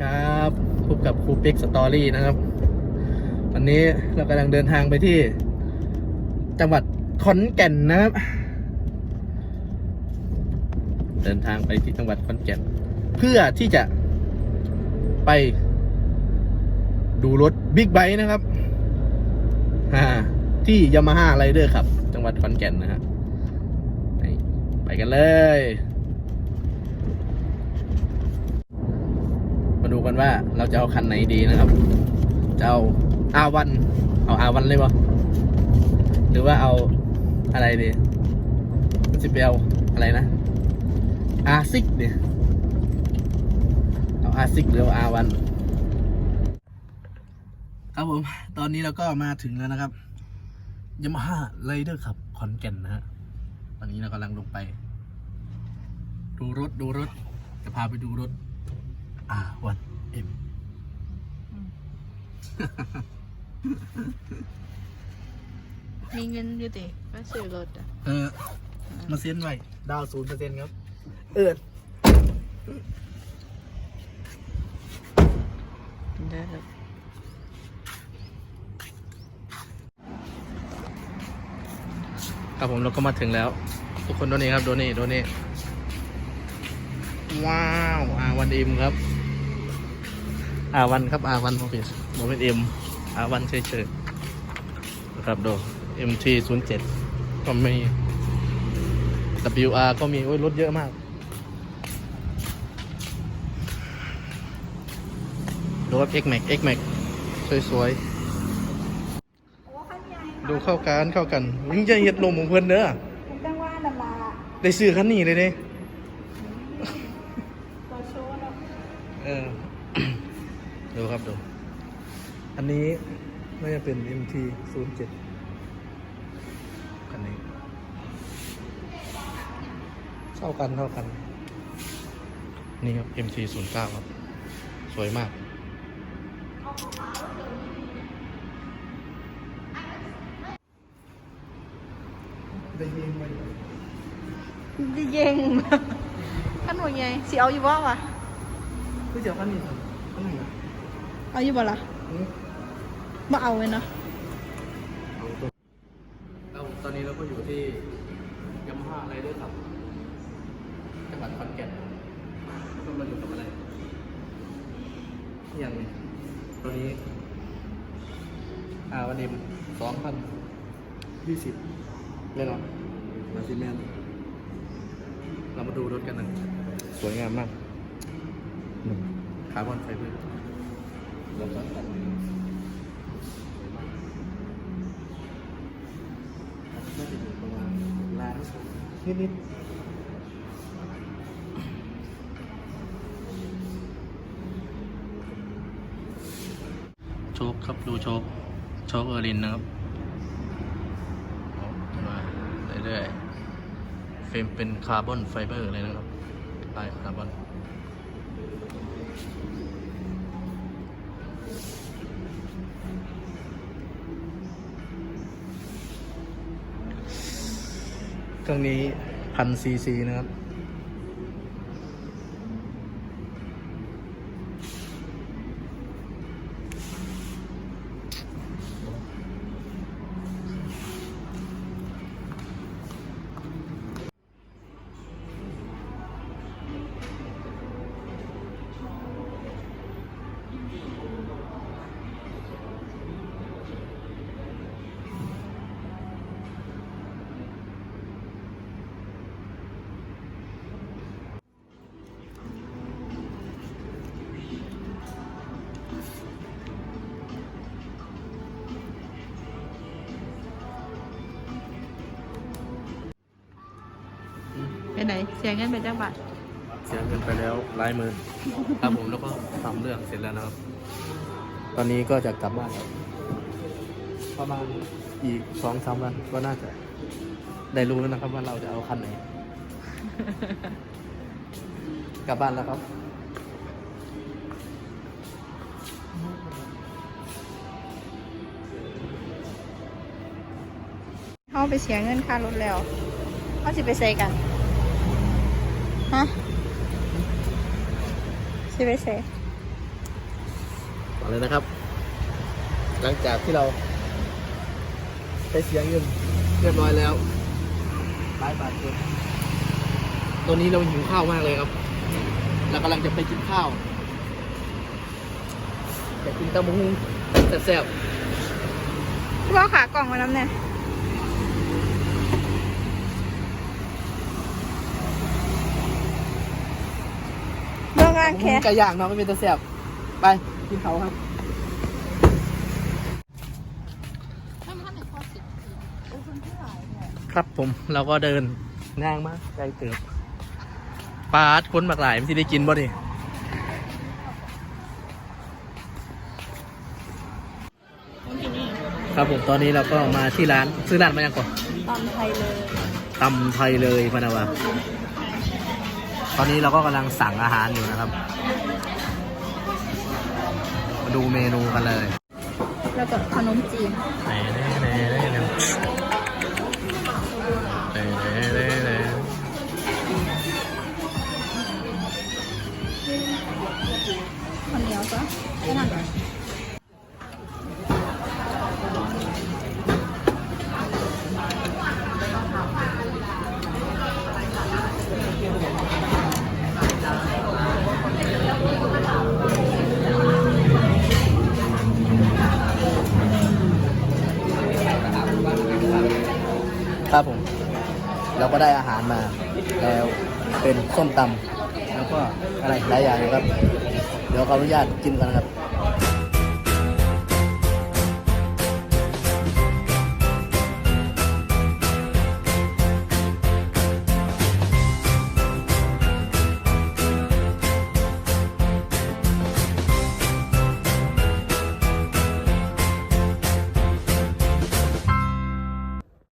ครับพบกับครูเป็กสตอรี่นะครับวันนี้เรากำลังเดินทางไปที่ จังหวัดขอนแก่นนะครับ เดินทางไปที่จังหวัดขอนแก่น เพื่อที่จะไป ดูรถบิ๊กไบค์นะครับอ่าที่ยามาฮ่าไรเดอร์ครับ จังหวัดขอนแก่นนะฮะไปกันเลย มาดูกันว่าเราจะเอาคันไหนดีนะครับจะเอาอาวันเอาอาวันเลยปะหรือว่าเอาอะไรดีสิเอลอะไรนะอาซิกเนี่ยเอาอาซิกหรืออาวันครับผม ตอนนี้เราก็มาถึงแล้วนะครับยามาฮ่าไรเดอร์ขับขอนแก่นนะฮะวันนี้เรากำลังลงไป ดูรถดูรถ จะพาไปดูรถ อาวันเอ็มมีเงินอยู่ติก็ซื้อรถอะเออ มาเซ็นไว้ ดาวศูนย์เปอร์เซ็นต์ครับ เออได้ครับครับผมเราก็มาถึงแล้ว ทุกคนโดนี่ครับโดนี่โดนี่ว้าวอาวันเอ็มครับ อาวันครับอาวันโมบิสโมบิสเอ็มอาวันเฉยๆนะครับดู MT 0 7ก็มี WR ก็มีโอ้ยรถเยอะมากดูครับ X Max X Max สวยๆ ดูเข้ากันเข้ากันยิ่งจะเห็ดลมของเพื่อนเด้อมันตั้งว่านาลาได้ซื้อคันนี้เลยเด้ตัวโชว์เนาะเออ ดูครับดู อันนี้น่าจะเป็น MT 0 7คันนี้เท่ากันเท่ากัน นี่ครับ MT 0 9ครับ สวยมาก ได้ยินไหมดิเย่งขันหัวใหญ่สิเอาอยู่บ่วะคือจะคันนี้ครับคันนี้นะ เอาอยู่บ่ล่ะอืมบ่เอาเลยเนาะเราตอนนี้เราก็อยู่ที่ยามาฮ่าไรเดอร์ครับจังหวัดขอนแก่นก็มาอยู่กับอะไรอย่างนี้ตัวนี้อาวันเอ็มสองพันยี่สิบเลยเนาะมาซิแมนเรามาดูรถกันนะสวยงามมากนี่คาร์บอนไฟเบอร์รถซ้อน กันสวยมากน่าจะอยู่ประมาณล้านนิดๆโชคครับดูโชคโชคเออรินนะครับมาเรื่อยๆเฟรมเป็นคาร์บอนไฟเบอร์เลยนะครับลายคาร์บอน เครื่องนี้พันซีซีนะครับ ไปไหนเสียเงินไปจังบาทเสียเงินไปแล้วลายมือครับผมแล้วก็ทำเรื่องเสร็จแล้วนะครับ ตอนนี้ก็จะกลับบ้านแล้วประมาณอีกสองสามวันก็น่าจะได้รู้แล้วนะครับว่าเราจะเอาคันไหน กลับบ้านแล้วครับเขาไปเสียเงินค่ารถแล้วเขาสิไปใส่กัน ฮะสิไปใส่เอาเลยนะครับ หลังจากที่เราไปเสียเงินเรียบร้อยแล้วหลายบาทเลยตอนนี้เราหิวข้าวมากเลยครับ เรากำลังจะไปกินข้าวจะกินตะมุงแซ่บพี่ว่าขากล่องมาน้ำเนี่ยเรื่องงานๆแค่ไก่ย่างเนาะไม่เป็นตะแซ่บไปกินเขาครับครับผมเราก็เดินย่างมากไกลเติบปลาดคนหมากหลายมันที่ได้กินบ่นี่ครับผมตอนนี้เราก็มาที่ร้าน ซื้อร้านมายังก่อนตอนไทยเลยตำไทยเลยพะนาวา ตอนนี้เราก็กำลังสั่งอาหารอยู่นะครับ มาดูเมนูกันเลยแล้วก็ขนมจีนไหนไหนไนไข้าวเหนียวจ้ะแค่นั้นเลย ได้อาหารมาแล้วเป็นส้มตำแล้วก็อะไรหลายอย่างเลยครับ เดี๋ยวขออนุญาตกินกันครับ